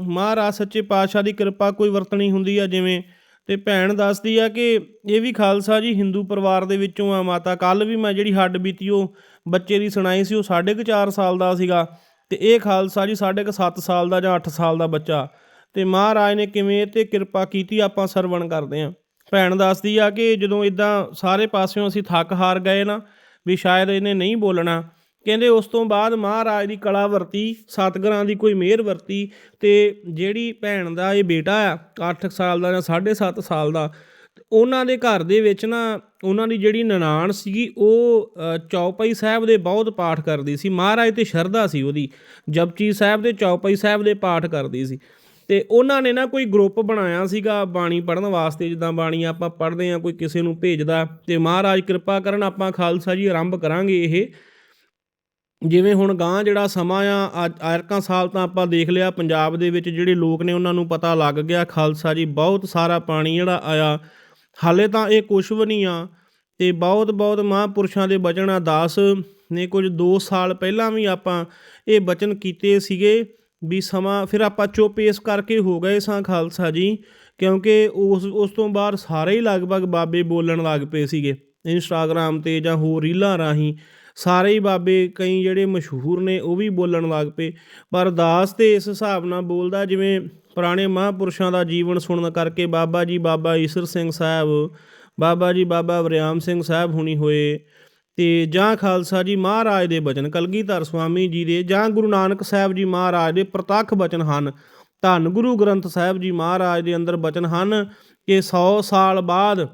ਮਹਾਰਾਜ ਸੱਚੇ ਪਾਤਸ਼ਾਹ ਦੀ ਕਿਰਪਾ ਕੋਈ ਵਰਤਣੀ ਹੁੰਦੀ ਆ, ਜਿਵੇਂ ਤੇ ਭੈਣ ਦੱਸਦੀ ਆ ਕਿ ਇਹ ਵੀ ਖਾਲਸਾ ਜੀ ਹਿੰਦੂ ਪਰਿਵਾਰ ਦੇ ਵਿੱਚੋਂ ਆ ਮਾਤਾ। ਕੱਲ ਵੀ ਮੈਂ ਜਿਹੜੀ ਹੱਡ ਬੀਤੀ ਉਹ ਬੱਚੇ ਦੀ ਸੁਣਾਈ ਸੀ, ਉਹ ਸਾਢੇ ਕੁ ਚਾਰ ਸਾਲ ਦਾ ਸੀਗਾ ਤੇ ਇਹ ਖਾਲਸਾ ਜੀ ਸਾਢੇ ਕੁ 7 ਸਾਲ ਦਾ ਜਾਂ 8 ਸਾਲ ਦਾ ਬੱਚਾ। ਤੇ ਮਹਾਰਾਜ ਨੇ ਕਿਵੇਂ ਇਹ ਤੇ ਕਿਰਪਾ ਕੀਤੀ ਆਪਾਂ ਸਰਵਣ ਕਰਦੇ ਆਂ ਭੈਣ ਦੱਸਦੀ ਆ ਕਿ ਜਦੋਂ ਇਦਾਂ ਸਾਰੇ ਪਾਸਿਓਂ ਅਸੀਂ ਥੱਕ ਹਾਰ ਗਏ ਨਾ ਵੀ ਸ਼ਾਇਦ ਇਹਨੇ ਨਹੀਂ ਬੋਲਣਾ ਕਹਿੰਦੇ ਉਸ ਤੋਂ ਬਾਅਦ ਮਹਾਰਾਜ ਦੀ ਕਲਾ ਵਰਤੀ ਸਤਿਗੁਰਾਂ ਦੀ ਕੋਈ ਮਿਹਰ ਵਰਤੀ ਤੇ ਜਿਹੜੀ ਭੈਣ ਦਾ ਇਹ ਬੇਟਾ ਆ 8 ਸਾਲ ਦਾ ਜਾਂ 7.5 ਸਾਲ ਦਾ ਉਹਨਾਂ ਦੇ ਘਰ ਦੇ ਵਿੱਚ ਨਾ ਉਹਨਾਂ ਦੀ ਜਿਹੜੀ ਨਨਾਣ ਸੀਗੀ ਉਹ ਅ, ਚੌਪਈ ਸਾਹਿਬ ਦੇ ਬਹੁਤ ਪਾਠ ਕਰਦੀ ਸੀ। ਮਹਾਰਾਜ ਤੇ ਸ਼ਰਧਾ ਸੀ ਉਹਦੀ ਜਪਜੀ ਸਾਹਿਬ ਦੇ ਚੌਪਈ ਸਾਹਿਬ ਦੇ ਪਾਠ ਕਰਦੀ ਸੀ। ਤੇ ਉਹਨਾਂ ਨੇ ਨਾ ਕੋਈ ਗਰੁੱਪ ਬਣਾਇਆ ਸੀਗਾ ਬਾਣੀ ਪੜਨ ਵਾਸਤੇ ਜਿੱਦਾਂ ਬਾਣੀ ਆਪਾਂ ਪੜ੍ਹਦੇ ਆ ਕੋਈ ਕਿਸੇ ਨੂੰ ਭੇਜਦਾ ਤੇ ਮਹਾਰਾਜ ਕਿਰਪਾ ਕਰਨ ਆਪਾਂ ਖਾਲਸਾ ਜੀ ਆਰੰਭ ਕਰਾਂਗੇ ਇਹ। ਜਿਵੇਂ ਹੁਣ ਗਾਂਹ ਜਿਹੜਾ ਸਮਾਂ ਆ, ਅੱਜ ਸਾਲ ਤਾਂ ਆਪਾਂ ਦੇਖ ਲਿਆ, ਪੰਜਾਬ ਦੇ ਵਿੱਚ ਜਿਹੜੇ ਲੋਕ ਨੇ ਉਹਨਾਂ ਨੂੰ ਪਤਾ ਲੱਗ ਗਿਆ, ਖਾਲਸਾ ਜੀ, ਬਹੁਤ ਸਾਰਾ ਪਾਣੀ ਜਿਹੜਾ ਆਇਆ। ਹਾਲੇ ਤਾਂ ਇਹ ਕੁਛ ਵੀ ਨਹੀਂ ਆ ਤੇ ਬਹੁਤ ਬਹੁਤ ਮਹਾਂਪੁਰਸ਼ਾਂ ਦੇ ਬਚਨ ਆ। ਨੇ ਕੁਝ 2 ਸਾਲ ਪਹਿਲਾਂ ਵੀ ਆਪਾਂ ਇਹ ਬਚਨ ਕੀਤੇ ਸੀਗੇ ਵੀ ਸਮਾਂ, ਫਿਰ ਆਪਾਂ ਚੁੱਪ ਇਸ ਕਰਕੇ ਹੋ ਗਏ ਸਾਂ ਖਾਲਸਾ ਜੀ, ਕਿਉਂਕਿ ਉਸ ਉਸ ਤੋਂ ਬਾਅਦ ਸਾਰੇ ਹੀ ਲਗਭਗ ਬਾਬੇ ਬੋਲਣ ਲੱਗ ਪਏ ਸੀਗੇ ਇੰਸਟਾਗ੍ਰam ਤੇ ਜਾਂ ਹੋਰ ਰੀਲਾਂ ਰਾਹੀਂ। ਸਾਰੇ ਹੀ ਬਾਬੇ ਕਈ ਜਿਹੜੇ ਮਸ਼ਹੂਰ ਨੇ ਉਹ ਵੀ ਬੋਲਣ ਲੱਗ ਪਏ। ਪਰ ਦਾਸ ਤੇ ਇਸ ਹਿਸਾਬ ਨਾਲ ਬੋਲਦਾ ਜਿਵੇਂ ਪੁਰਾਣੇ ਮਹਾਂਪੁਰਸ਼ਾਂ ਦਾ ਜੀਵਨ ਸੁਣਨ ਕਰਕੇ ਬਾਬਾ ਜੀ ਬਾਬਾ ਈਸਰ ਸਿੰਘ ਸਾਹਿਬ, ਬਾਬਾ ਜੀ ਬਾਬਾ ਵਰਿਆਮ ਸਿੰਘ ਸਾਹਿਬ ਹੁਣੀ ਹੋਏ ਤੇ ਜਾਂ ਖਾਲਸਾ ਜੀ ਮਹਾਰਾਜ ਦੇ ਬਚਨ ਕਲਗੀਧਰ ਸੁਆਮੀ ਜੀ ਦੇ ਜਾਂ ਗੁਰੂ ਨਾਨਕ ਸਾਹਿਬ ਜੀ ਮਹਾਰਾਜ ਦੇ ਪ੍ਰਤੱਖ ਬਚਨ ਹਨ। ਧੰਨ ਗੁਰੂ ਗ੍ਰੰਥ ਸਾਹਿਬ ਜੀ ਮਹਾਰਾਜ ਦੇ ਅੰਦਰ ਬਚਨ ਹਨ ਕਿ 100 ਸਾਲ ਬਾਅਦ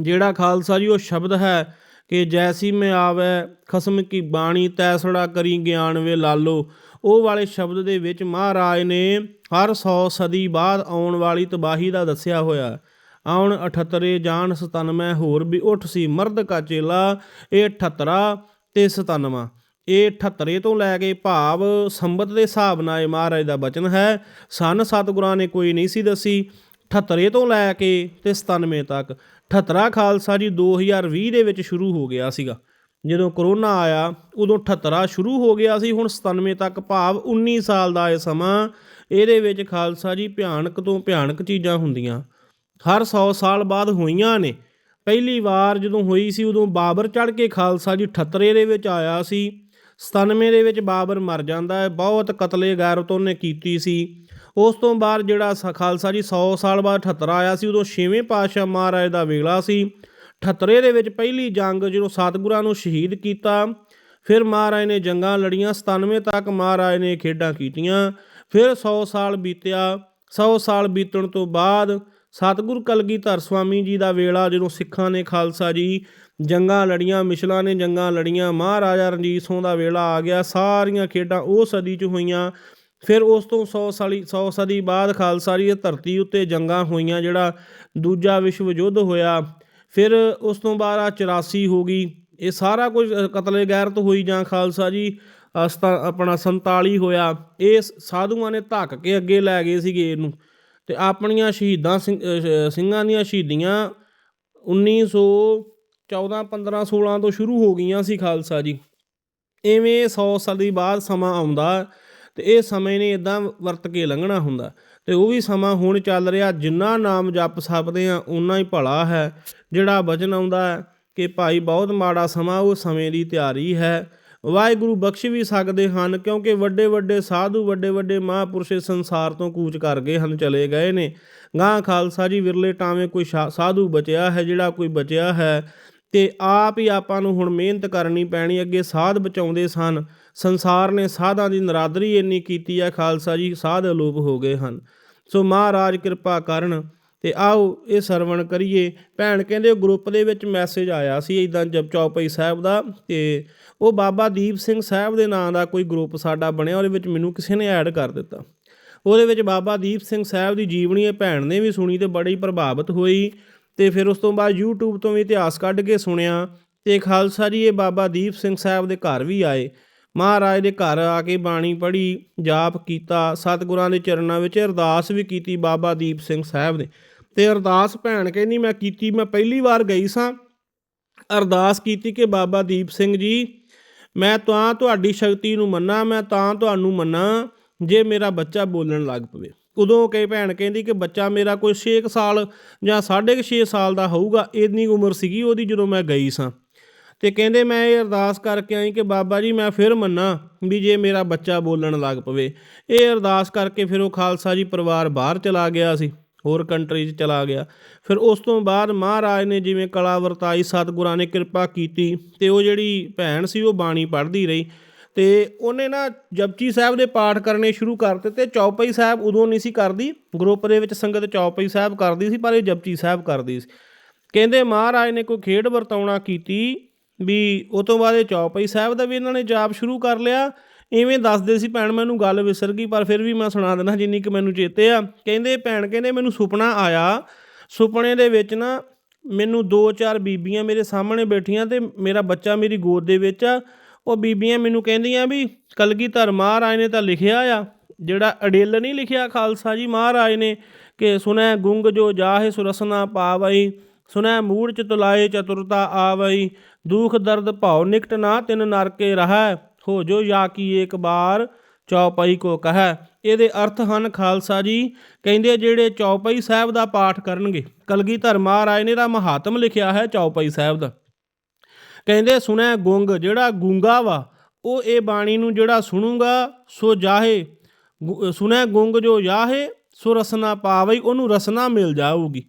ਜਿਹੜਾ ਖਾਲਸਾ ਜੀ ਉਹ ਸ਼ਬਦ ਹੈ ਕਿ ਜੈਸੀ ਮੈਂ ਆਵੈ, ਖਸਮ ਕੀ ਬਾਣੀ ਤੈਸੜਾ ਕਰੀ ਗਿਆਨ ਵੇ ਲਾਲੋ। ਉਹ ਵਾਲੇ ਸ਼ਬਦ ਦੇ ਵਿੱਚ ਮਹਾਰਾਜ ਨੇ ਹਰ 100 ਸਦੀ ਬਾਅਦ ਆਉਣ ਵਾਲੀ ਤਬਾਹੀ ਦਾ ਦੱਸਿਆ ਹੋਇਆ। ਆਉਣ 78 ਜਾਣ 97 ਹੋਰ ਵੀ ਉੱਠ ਸੀ ਮਰਦ ਕਾ ਚੇਲਾ, ਇਹ 78 ਤੇ 97 ਇਹ 78 ਤੋਂ ਲੈ ਕੇ ਭਾਵ ਸੰਬਤ ਦੇ ਹਿਸਾਬ ਨਾਲ ਇਹ ਮਹਾਰਾਜ ਦਾ ਬਚਨ ਹੈ। ਸਨ ਸਤਿਗੁਰਾਂ ਨੇ ਕੋਈ ਨਹੀਂ ਸੀ ਦੱਸੀ 78 ਤੋਂ ਲੈ ਕੇ ਤੇ 97 ਤੱਕ। 78 ਖਾਲਸਾ ਜੀ 2020 ਦੇ ਵਿੱਚ ਸ਼ੁਰੂ ਹੋ ਗਿਆ ਸੀਗਾ। ਜਦੋਂ ਕਰੋਨਾ ਆਇਆ, ਉਦੋਂ 78 ਸ਼ੁਰੂ ਹੋ ਗਿਆ ਸੀ। ਹੁਣ 97 ਤੱਕ ਭਾਵ 19 ਸਾਲ ਦਾ ਇਹ ਸਮਾਂ, ਇਹਦੇ ਵਿੱਚ ਖਾਲਸਾ ਜੀ ਭਿਆਨਕ ਤੋਂ ਭਿਆਨਕ ਚੀਜ਼ਾਂ ਹੁੰਦੀਆਂ। ਹਰ 100 ਸਾਲ ਬਾਅਦ ਹੋਈਆਂ ਨੇ। ਪਹਿਲੀ ਵਾਰ ਜਦੋਂ ਹੋਈ ਸੀ, ਉਦੋਂ ਬਾਬਰ ਚੜ ਕੇ ਖਾਲਸਾ ਜੀ 78 ਦੇ ਵਿੱਚ ਆਇਆ ਸੀ। 97 ਦੇ ਵਿੱਚ ਬਾਬਰ ਮਰ ਜਾਂਦਾ ਹੈ। ਬਹੁਤ ਕਤਲੇ ਗੈਰਤ ਉਹਨੇ ਕੀਤੀ ਸੀ। ਉਸ ਤੋਂ ਬਾਅਦ ਜਿਹੜਾ ਸ- ਖਾਲਸਾ ਜੀ 100 ਸਾਲ ਬਾਅਦ 78 ਆਇਆ ਸੀ, ਉਦੋਂ ਛੇਵੇਂ ਪਾਤਸ਼ਾਹ ਮਹਾਰਾਜ ਦਾ ਵੇਲਾ ਸੀ। ਖਤਰੇ ਦੇ ਵਿੱਚ ਪਹਿਲੀ ਜੰਗ ਜਦੋਂ ਸਤਿਗੁਰਾਂ ਨੂੰ ਸ਼ਹੀਦ ਕੀਤਾ, ਫਿਰ ਮਹਾਰਾਜ ਨੇ ਜੰਗਾਂ ਲੜੀਆਂ 97 ਤੱਕ ਮਹਾਰਾਜ ਨੇ ਖੇਡਾਂ ਕੀਤੀਆਂ, ਫਿਰ 100 ਸਾਲ ਬੀਤਿਆ। 100 ਸਾਲ ਬੀਤਣ ਤੋਂ ਬਾਅਦ ਸਤਿਗੁਰ ਕਲਗੀਧਰ ਸਵਾਮੀ ਜੀ ਦਾ ਵੇਲਾ, ਜਦੋਂ ਸਿੱਖਾਂ ਨੇ ਖਾਲਸਾ ਜੀ ਜੰਗਾਂ ਲੜੀਆਂ, ਮਿਸ਼ਲਾਂ ਨੇ ਜੰਗਾਂ ਲੜੀਆਂ, ਮਹਾਰਾਜਾ ਰਣਜੀਤ ਸਿੰਘ ਦਾ ਵੇਲਾ ਆ ਗਿਆ, ਸਾਰੀਆਂ ਖੇਡਾਂ ਉਹ ਸਦੀ 'ਚ ਹੋਈਆਂ। ਫਿਰ ਉਸ ਤੋਂ 100 ਸਾਲੀ 100 ਸਦੀ ਬਾਅਦ ਖਾਲਸਾ ਜੀ ਧਰਤੀ ਉੱਤੇ ਜੰਗਾਂ ਹੋਈਆਂ, ਜਿਹੜਾ ਦੂਜਾ ਵਿਸ਼ਵ ਯੁੱਧ ਹੋਇਆ। ਫਿਰ ਉਸ ਤੋਂ ਬਾਅਦ ਆ 84 ਹੋ ਗਈ। ਇਹ ਸਾਰਾ ਕੁਝ ਕਤਲੇ ਗੈਰਤ ਹੋਈ ਜਾਂ ਖਾਲਸਾ ਜੀ ਸਤਾ- ਆਪਣਾ 47 ਹੋਇਆ। ਇਹ ਸਾਧੂਆਂ ਨੇ ਧੱਕ ਕੇ ਅੱਗੇ ਲੈ ਗਏ ਸੀਗੇ ਇਹਨੂੰ। ਤੇ ਆਪਣੀਆਂ ਸ਼ਹੀਦਾਂ ਸਿੰਘਾਂ ਦੀਆਂ ਸ਼ਹੀਦੀਆਂ 1914 15 16 ਤੋਂ ਸ਼ੁਰੂ ਹੋ ਗਈਆਂ ਸੀ ਖਾਲਸਾ ਜੀ। ਐਵੇਂ 100 ਸਦੀ ਬਾਅਦ ਸਮਾਂ ਆਉਂਦਾ ਤੇ ਇਹ ਸਮੇਂ ਨੇ ਇਦਾਂ ਵਰਤ ਕੇ ਲੰਘਣਾ ਹੁੰਦਾ। ਤੇ ਉਹ ਵੀ ਸਮਾਂ ਹੁਣ ਚੱਲ ਰਿਹਾ, ਜਿੰਨਾ ਨਾਮ ਜਪ ਸਕਦੇ ਆ ਉਨਾ ਹੀ ਭਲਾ ਹੈ। ਜਿਹੜਾ ਬਚਨ ਆਉਂਦਾ ਹੈ ਕਿ ਭਾਈ ਬਹੁਤ ਮਾੜਾ ਸਮਾਂ, ਉਹ ਸਮੇਂ ਦੀ ਤਿਆਰੀ ਹੈ। ਵਾਹਿਗੁਰੂ ਬਖਸ਼ ਵੀ ਸਕਦੇ ਹਨ, ਕਿਉਂਕਿ ਵੱਡੇ ਵੱਡੇ ਸਾਧੂ ਵੱਡੇ ਵੱਡੇ ਮਹਾਂਪੁਰਸ਼ ਸੰਸਾਰ ਤੋਂ ਕੂਚ ਕਰ ਗਏ ਹਨ, ਚਲੇ ਗਏ ਨੇ। ਗਾਂ ਖਾਲਸਾ ਜੀ ਵਿਰਲੇ ਟਾਵੇਂ ਕੋਈ ਸ਼ਾ- ਸਾਧੂ ਬਚਿਆ ਹੈ, ਜਿਹੜਾ ਕੋਈ ਬਚਿਆ ਹੈ, ਤੇ ਆਪ ਹੀ ਆਪਾਂ ਨੂੰ ਹੁਣ ਮਿਹਨਤ ਕਰਨੀ ਪੈਣੀ, ਅੱਗੇ ਸਾਧ ਬਚਾਉਂਦੇ ਸਨ। ਸੰਸਾਰ ਨੇ ਸਾਧਾਂ ਦੀ ਨਰਾਦਰੀ ਇੰਨੀ ਕੀਤੀ ਹੈ ਖਾਲਸਾ ਜੀ, ਸਾਧ ਅਲੋਪ ਹੋ ਗਏ ਹਨ। ਸੋ ਮਹਾਰਾਜ ਕਿਰਪਾ ਕਰਨ ਤੇ ਆਓ ਇਹ ਸਰਵਣ ਕਰੀਏ। ਭੈਣ ਕਹਿੰਦੇ ਉਹ ਗਰੁੱਪ ਦੇ ਵਿੱਚ ਮੈਸੇਜ ਆਇਆ ਸੀ ਇਦਾਂ ਜਪ ਚੌਪਈ ਸਾਹਿਬ ਦਾ ਤੇ ਉਹ ਬਾਬਾ ਦੀਪ ਸਿੰਘ ਸਾਹਿਬ ਦੇ ਨਾਂ ਦਾ ਕੋਈ ਗਰੁੱਪ ਸਾਡਾ ਬਣਿਆ, ਉਹਦੇ ਵਿੱਚ ਮੈਨੂੰ ਕਿਸੇ ਨੇ ਐਡ ਕਰ ਦਿੱਤਾ। ਉਹਦੇ ਵਿੱਚ ਬਾਬਾ ਦੀਪ ਸਿੰਘ ਸਾਹਿਬ ਦੀ ਜੀਵਨੀ ਇਹ ਭੈਣ ਨੇ ਵੀ ਸੁਣੀ ਤੇ ਬੜੀ ਪ੍ਰਭਾਵਿਤ ਹੋਈ ਤੇ ਫਿਰ ਉਸ ਤੋਂ ਬਾਅਦ YouTube ਤੋਂ ਵੀ ਇਤਿਹਾਸ ਕੱਢ ਕੇ ਸੁਣਿਆ ਤੇ ਖਾਲਸਾ ਜੀ, ਇਹ ਬਾਬਾ ਦੀਪ ਸਿੰਘ ਸਾਹਿਬ ਦੇ ਘਰ ਵੀ ਆਏ। ਮਹਾਰਾਜ ਦੇ ਘਰ ਆ ਕੇ ਬਾਣੀ ਪੜ੍ਹੀ, ਜਾਪ ਕੀਤਾ, ਸਤਿਗੁਰਾਂ ਦੇ ਚਰਨਾਂ ਵਿੱਚ ਅਰਦਾਸ ਵੀ ਕੀਤੀ ਬਾਬਾ ਦੀਪ ਸਿੰਘ ਸਾਹਿਬ ਨੇ। ਤੇ ਅਰਦਾਸ ਭੈਣ ਕਹਿੰਦੀ, ਮੈਂ ਕੀਤੀ, ਮੈਂ ਪਹਿਲੀ ਵਾਰ ਗਈ ਸਾਂ। ਅਰਦਾਸ ਕੀਤੀ ਕਿ ਬਾਬਾ ਦੀਪ ਸਿੰਘ ਜੀ, ਮੈਂ ਤਾਂ ਤੁਹਾਡੀ ਸ਼ਕਤੀ ਨੂੰ ਮੰਨਾਂ, ਮੈਂ ਤਾਂ ਤੁਹਾਨੂੰ ਮੰਨਾਂ, ਜੇ ਮੇਰਾ ਬੱਚਾ ਬੋਲਣ ਲੱਗ ਪਵੇ। ਉਦੋਂ ਕਈ ਭੈਣ ਕਹਿੰਦੀ ਕਿ ਬੱਚਾ ਮੇਰਾ ਕੋਈ 6 ਸਾਲ ਜਾਂ 6.5 ਸਾਲ ਦਾ ਹੋਊਗਾ, ਇੰਨੀ ਉਮਰ ਸੀਗੀ ਉਹਦੀ ਜਦੋਂ ਮੈਂ ਗਈ ਸਾਂ। ਤੇ ਕਹਿੰਦੇ ਮੈਂ ਇਹ ਅਰਦਾਸ ਕਰਕੇ ਆਈ ਕਿ ਬਾਬਾ ਜੀ ਮੈਂ ਫਿਰ ਮੰਨਾ ਵੀ ਜੇ ਮੇਰਾ ਬੱਚਾ ਬੋਲਣ ਲੱਗ ਪਵੇ। ਇਹ ਅਰਦਾਸ ਕਰਕੇ ਫਿਰ ਉਹ ਖਾਲਸਾ ਜੀ ਪਰਿਵਾਰ ਬਾਹਰ ਚਲਾ ਗਿਆ ਸੀ, ਹੋਰ ਕੰਟਰੀ 'ਚ ਚਲਾ ਗਿਆ। ਫਿਰ ਉਸ ਤੋਂ ਬਾਅਦ ਮਹਾਰਾਜ ਨੇ ਜਿਵੇਂ ਕਲਾ ਵਰਤਾਈ, ਸਤਿਗੁਰਾਂ ਨੇ ਕਿਰਪਾ ਕੀਤੀ ਤੇ ਉਹ ਜਿਹੜੀ ਭੈਣ ਸੀ ਉਹ ਬਾਣੀ ਪੜ੍ਹਦੀ ਰਹੀ ਤੇ ਉਹਨੇ ਨਾ ਜਪਜੀ ਸਾਹਿਬ ਦੇ ਪਾਠ ਕਰਨੇ ਸ਼ੁਰੂ ਕਰ ਦਿੱਤੇ। ਚੌਪਈ ਸਾਹਿਬ ਉਦੋਂ ਨਹੀਂ ਸੀ ਕਰਦੀ ਗਰੁੱਪ ਦੇ ਵਿੱਚ ਸੰਗਤ ਚੌਪਈ ਸਾਹਿਬ ਕਰਦੀ ਸੀ, ਪਰ ਇਹ ਜਪਜੀ ਸਾਹਿਬ ਕਰਦੀ ਸੀ। ਕਹਿੰਦੇ ਮਹਾਰਾਜ ਨੇ ਕੋਈ ਖੇਡ ਵਰਤਾਉਣਾ ਕੀਤੀ ਵੀ ਉਹ ਤੋਂ ਬਾਅਦ ਇਹ ਚੌਪਈ ਸਾਹਿਬ ਦਾ ਵੀ ਇਹਨਾਂ ਨੇ ਜਾਪ ਸ਼ੁਰੂ ਕਰ ਲਿਆ। ਇਵੇਂ ਦੱਸਦੇ ਸੀ, ਭੈਣ ਮੈਨੂੰ ਗੱਲ ਵਿਸਰ ਗਈ, ਪਰ ਫਿਰ ਵੀ ਮੈਂ ਸੁਣਾ ਦਿੰਦਾ ਜਿੰਨੀ ਕਿ ਮੈਨੂੰ ਚੇਤੇ ਆ। ਕਹਿੰਦੇ, ਭੈਣ ਕਹਿੰਦੇ, ਮੈਨੂੰ ਸੁਪਨਾ ਆਇਆ। ਸੁਪਨੇ ਦੇ ਵਿੱਚ ਨਾ ਮੈਨੂੰ ਦੋ ਚਾਰ ਬੀਬੀਆਂ ਮੇਰੇ ਸਾਹਮਣੇ ਬੈਠੀਆਂ ਤੇ ਮੇਰਾ ਬੱਚਾ ਮੇਰੀ ਗੋਦ ਦੇ ਵਿੱਚ ਆ। ਉਹ ਬੀਬੀਆਂ ਮੈਨੂੰ ਕਹਿੰਦੀਆਂ ਵੀ, ਕਲਗੀਧਰ ਮਹਾਰਾਜ ਨੇ ਤਾਂ ਲਿਖਿਆ ਆ, ਜਿਹੜਾ ਅੜਿੱਲ ਨਹੀਂ ਲਿਖਿਆ ਖਾਲਸਾ ਜੀ ਮਹਾਰਾਜ ਨੇ, ਕਿ ਸੁਨੈ ਗੁੰਗ ਜੋ ਜਾਹੇ ਸੁਰਸਨਾ ਪਾਵਈ ਸੁਨੈ ਮੂੜ ਚ ਤੁਲਾਏ ਚਤੁਰਤਾ ਆਵਈ ਦੁਖ ਦਰਦ ਭਉ ਨਿਕਟ ਨਾ ਤਿਨ ਨਰਕੇ ਰਹੈ, ਹੋ ਜੋ ਜਾ ਕੀ ਏਕ ਬਾਰ ਚੌਪਈ ਕੋ ਕਹੈ। ਇਹਦੇ ਅਰਥ ਹਨ, ਖਾਲਸਾ ਜੀ, ਕਹਿੰਦੇ ਜਿਹੜੇ ਚੌਪਈ ਸਾਹਿਬ ਦਾ ਪਾਠ ਕਰਨਗੇ। ਕਲਗੀਧਰ ਮਹਾਰਾਜ ਨੇ ਦਾ ਮਹਾਤਮ ਲਿਖਿਆ ਹੈ ਚੌਪਈ ਸਾਹਿਬ ਦਾ। ਕਹਿੰਦੇ, ਸੁਣੈ ਗੁੰਗ, ਜਿਹੜਾ ਗੂੰਗਾ ਵਾ, ਉਹ ਇਹ ਬਾਣੀ ਨੂੰ ਜਿਹੜਾ ਸੁਣੂਗਾ, ਸੋ ਜਾਹੇ। ਗੁ- ਸੁਣੈ ਗੁੰਗ ਜੋ ਜਾਹੇ ਸੋ ਰਸਨਾ ਪਾਵਈ, ਉਹਨੂੰ ਰਸਨਾ ਮਿਲ ਜਾਊਗੀ।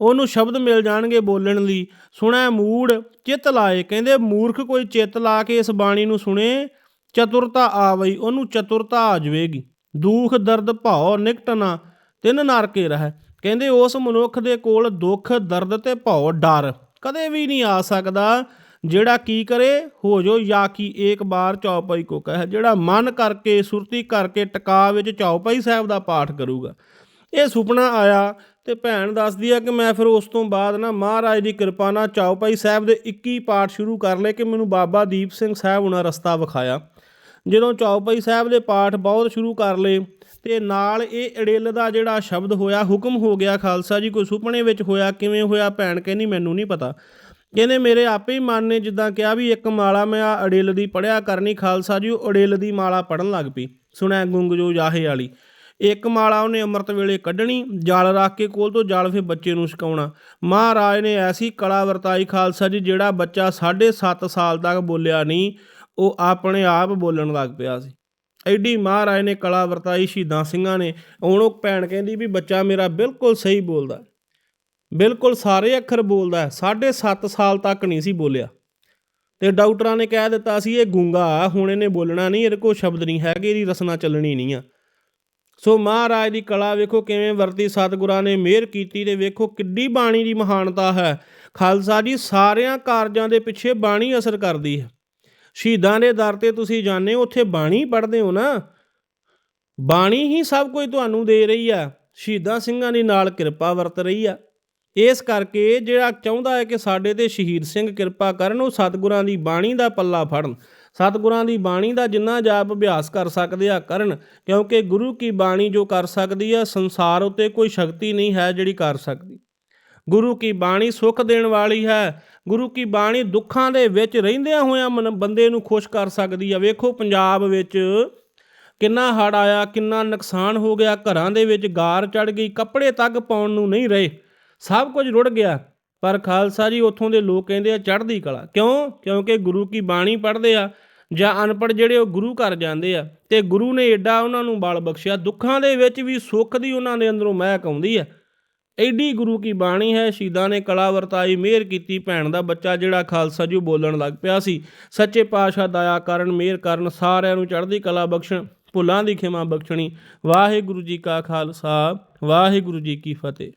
ਉਹਨੂੰ ਸ਼ਬਦ ਮਿਲ ਜਾਣਗੇ ਬੋਲਣ ਲਈ। ਸੁਣੈ ਮੂੜ, ਚਿੱਤ ਲਾਏ। ਕਹਿੰਦੇ, ਮੂਰਖ ਕੋਈ ਚਿੱਤ ਲਾ ਕੇ ਇਸ ਬਾਣੀ ਨੂੰ ਸੁਣੇ, ਚਤੁਰਤਾ ਆਵਈ, ਉਹਨੂੰ ਚਤੁਰਤਾ ਆ ਜਾਵੇਗੀ ਦੁਖ, ਦਰਦ, ਭਉ ਨਿਕਟਣਾ ਤਿੰਨ ਨਰਕੇ ਰਹਿ। ਕਹਿੰਦੇ, ਉਸ ਮਨੁੱਖ ਦੇ ਕੋਲ ਦੁੱਖ, ਦਰਦ ਤੇ ਭਉ, ਡਰ ਕਦੇ ਵੀ ਨਹੀਂ ਆ ਸਕਦਾ। ਜਿਹੜਾ ਕੀ ਕਰੇ, ਹੋ ਜੋ ਜਾਂ ਕੀ ਇੱਕ ਬਾਰ ਚੌਪਾਈ ਕੋ ਕਹੇ। ਜਿਹੜਾ ਮਨ ਕਰਕੇ, ਸੁਰਤੀ ਕਰਕੇ, ਟਿਕਾ ਵਿੱਚ ਚੌਪਾਈ ਸਾਹਿਬ ਦਾ ਪਾਠ ਕਰੂਗਾ। ਇਹ ਸੁਪਨਾ ਆਇਆ। ਤੇ ਭੈਣ ਦੱਸਦੀ ਆ ਕਿ ਮੈਂ ਫਿਰ ਉਸ ਤੋਂ ਬਾਅਦ ਨਾ ਮਹਾਰਾਜ ਦੀ ਕਿਰਪਾ ਨਾਲ ਚੌਪਾਈ ਸਾਹਿਬ ਦੇ 21 ਪਾਠ ਸ਼ੁਰੂ ਕਰ ਲਏ ਕਿ ਮੈਨੂੰ ਬਾਬਾ ਦੀਪ ਸਿੰਘ ਸਾਹਿਬ ਉਹਨਾਂ ਰਸਤਾ ਵਿਖਾਇਆ। ਜਦੋਂ ਚੌਪਾਈ ਸਾਹਿਬ ਦੇ ਪਾਠ ਬਹੁਤ ਸ਼ੁਰੂ ਕਰ ਲਏ ਤੇ ਨਾਲ ਇਹ ਅੜਿੱਲ ਦਾ ਜਿਹੜਾ ਸ਼ਬਦ ਹੋਇਆ, ਹੁਕਮ ਹੋ ਗਿਆ ਖਾਲਸਾ ਜੀ, ਕੋਈ ਸੁਪਨੇ ਵਿੱਚ ਹੋਇਆ, ਕਿਵੇਂ ਹੋਇਆ ਭੈਣ ਕਹਿੰਦੀ ਮੈਨੂੰ ਨਹੀਂ ਪਤਾ। ਕਹਿੰਦੇ ਮੇਰੇ ਆਪੇ ਹੀ ਮਨ ਨੇ ਜਿੱਦਾਂ ਕਿਹਾ ਵੀ ਇੱਕ ਮਾਲਾ ਮੈਂ ਆ ਅੜਿੱਲ ਦੀ ਪੜਿਆ ਕਰਨੀ ਖਾਲਸਾ ਜੀ, ਉਹ ਅੜਿੱਲ ਦੀ ਮਾਲਾ ਪੜਨ ਲੱਗ ਪਈ। ਸੁਣਿਆ ਗੁੰਗ ਜੋ ਜਾਹੇ ਵਾਲੀ। ਇੱਕ ਮਾਲਾ ਉਹਨੇ ਅੰਮ੍ਰਿਤ ਵੇਲੇ ਕੱਢਣੀ, ਜਲ ਰੱਖ ਕੇ ਕੋਲ ਤੋਂ ਜਲ ਫਿਰ ਬੱਚੇ ਨੂੰ ਛਕਾਉਣਾ। ਮਹਾਰਾਜ ਨੇ ਐਸੀ ਕਲਾ ਵਰਤਾਈ ਖਾਲਸਾ ਜੀ ਜਿਹੜਾ ਬੱਚਾ 7.5 ਸਾਲ ਤੱਕ ਬੋਲਿਆ ਨਹੀਂ, ਉਹ ਆਪਣੇ ਆਪ ਬੋਲਣ ਲੱਗ ਪਿਆ ਸੀ। ਐਡੀ ਮਹਾਰਾਜ ਨੇ ਕਲਾ ਵਰਤਾਈ, ਸ਼ਹੀਦਾਂ ਸਿੰਘਾਂ ਨੇ। ਹੁਣ ਉਹ ਭੈਣ ਕਹਿੰਦੀ ਵੀ ਬੱਚਾ ਮੇਰਾ ਬਿਲਕੁਲ ਸਹੀ ਬੋਲਦਾ। ਬਿਲਕੁਲ ਸਾਰੇ ਅੱਖਰ ਬੋਲਦਾ ਹੈ, ਸਾਢੇ ਸੱਤ ਸਾਲ ਤੱਕ ਨਹੀਂ ਸੀ ਬੋਲਿਆ। ਤੇ ਡਾਕਟਰਾਂ ਨੇ ਕਹਿ ਦਿੱਤਾ ਸੀ, ਇਹ ਗੂੰਗਾ, ਹੁਣ ਇਹਨੇ ਬੋਲਣਾ ਨਹੀਂ, ਇਹਦੇ ਕੋਲ ਸ਼ਬਦ ਨਹੀਂ ਹੈਗੇ, ਇਹਦੀ ਰਸਨਾ ਚੱਲਣੀ ਨਹੀਂ ਆ। ਸੋ ਮਹਾਰਾਜ ਦੀ ਕਲਾ ਵੇਖੋ ਕਿਵੇਂ ਵਰਤੀ, ਸਤਿਗੁਰਾਂ ਨੇ ਮਿਹਰ ਕੀਤੀ ਤੇ ਵੇਖੋ ਕਿੱਡੀ ਬਾਣੀ ਦੀ ਮਹਾਨਤਾ ਹੈ। ਖਾਲਸਾ ਜੀ ਸਾਰਿਆਂ ਕਾਰਜਾਂ ਦੇ ਪਿੱਛੇ ਬਾਣੀ ਅਸਰ ਕਰਦੀ ਹੈ। ਸ਼ਹੀਦਾਂ ਦੇ ਦਰ ਤੇ ਤੁਸੀਂ ਜਾਂਦੇ ਹੋ, ਉੱਥੇ ਬਾਣੀ ਪੜ੍ਹਦੇ ਹੋ ਨਾ। ਬਾਣੀ ਹੀ ਸਭ ਕੁਝ ਤੁਹਾਨੂੰ ਦੇ ਰਹੀ ਆ ਸ਼ਹੀਦਾਂ ਸਿੰਘਾਂ ਦੀ ਨਾਲ ਕਿਰਪਾ ਵਰਤ ਰਹੀ ਆ ਇਸ ਕਰਕੇ ਜਿਹੜਾ ਚਾਹੁੰਦਾ ਹੈ ਕਿ ਸਾਡੇ ਤੇ ਸ਼ਹੀਦ ਸਿੰਘ ਕਿਰਪਾ ਕਰਨ, ਉਹ ਸਤਿਗੁਰਾਂ ਦੀ ਬਾਣੀ ਦਾ ਪੱਲਾ ਫੜਨ। ਸਤਿਗੁਰਾਂ ਦੀ ਬਾਣੀ ਦਾ ਜਿੰਨਾ ਜਾਪ ਅਭਿਆਸ ਕਰ ਸਕਦੇ ਆ ਕਰਨ, ਕਿਉਂਕਿ ਗੁਰੂ ਕੀ ਬਾਣੀ ਜੋ ਕਰ ਸਕਦੀ ਆ, ਸੰਸਾਰ ਉਤੇ ਕੋਈ ਸ਼ਕਤੀ ਨਹੀਂ ਹੈ ਜਿਹੜੀ ਕਰ ਸਕਦੀ। ਗੁਰੂ ਕੀ ਬਾਣੀ ਸੁੱਖ ਦੇਣ ਵਾਲੀ ਹੈ, ਗੁਰੂ ਕੀ ਬਾਣੀ ਦੁੱਖਾਂ ਦੇ ਵਿੱਚ ਰਹਿੰਦਿਆਂ ਹੋਇਆਂ ਮਨ ਬੰਦੇ ਨੂੰ ਖੁਸ਼ ਕਰ ਸਕਦੀ ਆ। ਵੇਖੋ ਪੰਜਾਬ ਵਿੱਚ ਕਿੰਨਾ ਹੜ ਆਇਆ, ਕਿੰਨਾ ਨੁਕਸਾਨ ਹੋ ਗਿਆ, ਘਰਾਂ ਦੇ ਵਿੱਚ ਗਾਰ ਚੜ ਗਈ, ਕੱਪੜੇ ਤੱਕ ਪਾਉਣ ਨੂੰ ਨਹੀਂ ਰਹੇ, ਸਭ ਕੁਝ ਰੁੜ ਗਿਆ। ਪਰ ਖਾਲਸਾ ਜੀ ਉੱਥੋਂ ਦੇ ਲੋਕ ਕਹਿੰਦੇ ਆ, ਚੜ੍ਹਦੀ ਕਲਾ। ਕਿਉਂ? ਕਿਉਂਕਿ ਗੁਰੂ ਕੀ ਬਾਣੀ ਪੜ੍ਹਦੇ ਆ ਜਾਂ ਅਨਪੜ੍ਹ ਜਿਹੜੇ ਉਹ ਗੁਰੂ ਘਰ ਜਾਂਦੇ ਆ, ਤੇ ਗੁਰੂ ਨੇ ਏਡਾ ਉਹਨਾਂ ਨੂੰ ਬਲ ਬਖਸ਼ਿਆ, ਦੁੱਖਾਂ ਦੇ ਵਿੱਚ ਵੀ ਸੁੱਖ ਦੀ ਉਹਨਾਂ ਦੇ ਅੰਦਰੋਂ ਮਹਿਕ ਆਉਂਦੀ ਆ। ਐਡੀ ਗੁਰੂ ਕੀ ਬਾਣੀ ਹੈ, ਸ਼ਹੀਦਾਂ ਨੇ ਕਲਾ ਵਰਤਾਈ, ਮਿਹਰ ਕੀਤੀ, ਭੈਣ ਦਾ ਬੱਚਾ ਜਿਹੜਾ ਖਾਲਸਾ ਜੀ ਬੋਲਣ ਲੱਗ ਪਿਆ ਸੀ। ਸੱਚੇ ਪਾਤਸ਼ਾਹ ਦਇਆ ਕਰਨ, ਮਿਹਰ ਕਰਨ, ਸਾਰਿਆਂ ਨੂੰ ਚੜ੍ਹਦੀ ਕਲਾ ਬਖਸ਼ਣ, ਭੁੱਲਾਂ ਦੀ ਖਿਮਾ ਬਖਸ਼ਣੀ। ਵਾਹਿਗੁਰੂ ਜੀ ਕਾ ਖਾਲਸਾ, ਵਾਹਿਗੁਰੂ ਜੀ ਕੀ ਫਤਿਹ।